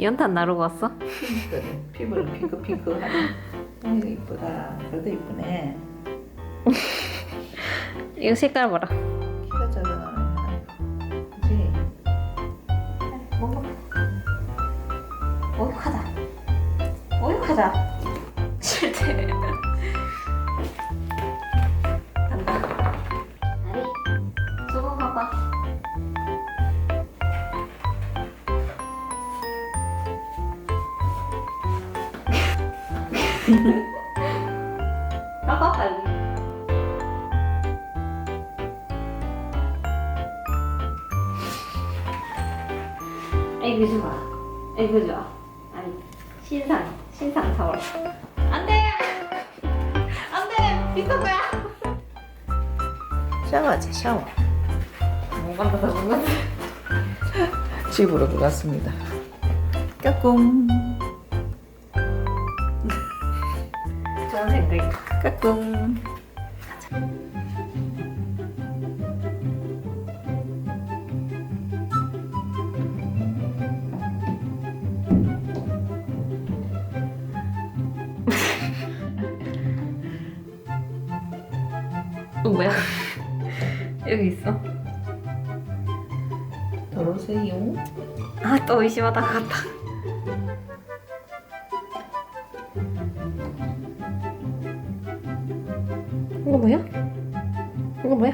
연탄 나르고 왔어? 피부는 핑크 핑크하네. 아이고 이쁘다. 그래도 이쁘네. 이거 색깔 봐라. 키가 작아. 그지? 먹어. 오육하다. 오육하다. 싫대. 봐봐 빨리. 아이고 좋아. 아이고 좋아. 아니 신상 신상 타월. 안돼. 안돼 비싼 거야. 샤워하자 샤워. 못 간다 못 간다. 집으로 들어갔습니다. 까꿍 생각. 까꿍. 어 뭐야? 여기 있어. 들어오세요. 아 또 의심하다 갔다. 이거 뭐야? 이거 뭐야?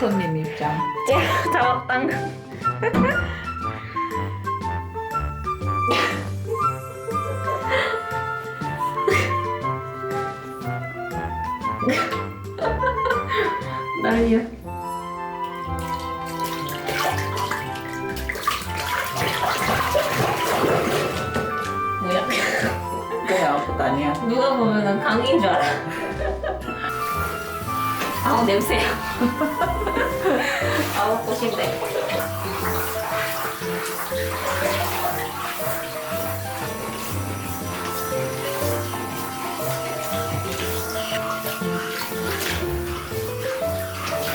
손님 입장. 쟤 잡았당. 난리야. 뭐야? 그래 아무것도 아니야. 누가 보면은 강인 줄 알아. 아우 냄새. 아우 꽃인데.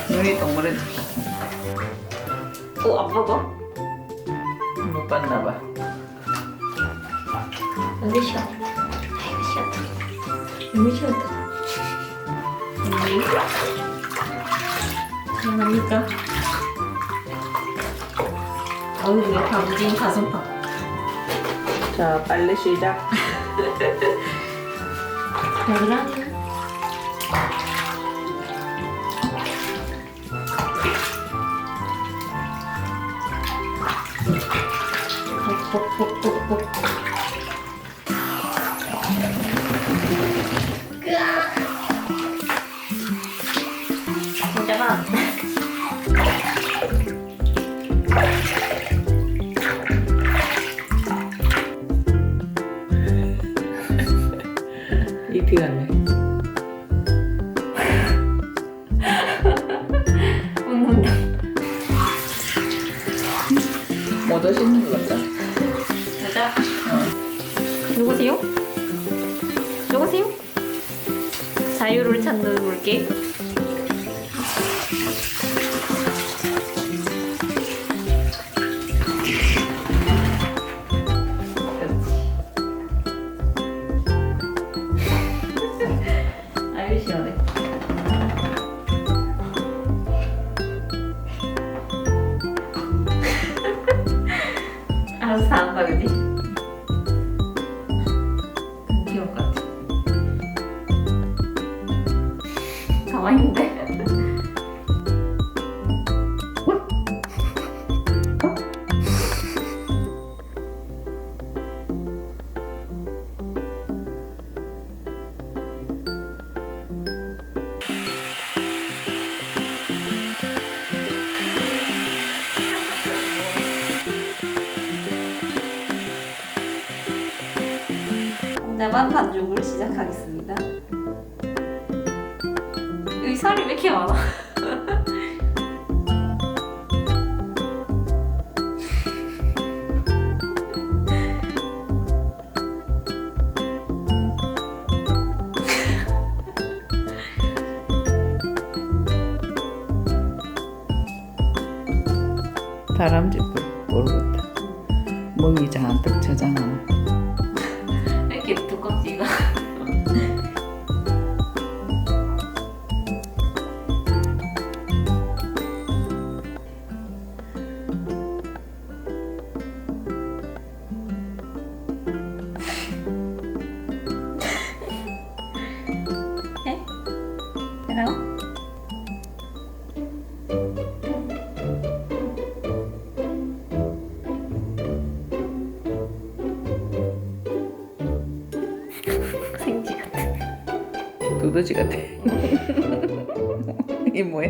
눈이 동그래졌다. 오안 먹어? 못 봤나 봐. 근데 시원. 아이고 시원하다. 너무 시원하다. 음. 시원합니까? 어우 왜 방진 가슴팍. 자 빨래 시작. 벅벅벅벅벅. 진짜 많 아. 잎이 같네. 웃는다. 못 오시는 것 같다. 가자. 어. 누구세요? 누구세요? 자유를 찾는 물개. 알아서 다 한다 그지? 귀여울 것 같아. 가만히 있는데? 나만 반죽을 시작하겠습니다. 여기 살이 왜 이렇게 많아? 다람쥐 모르겠다. 멍이 잔뜩. 왜 이 두더지 같아. 이 뭐야?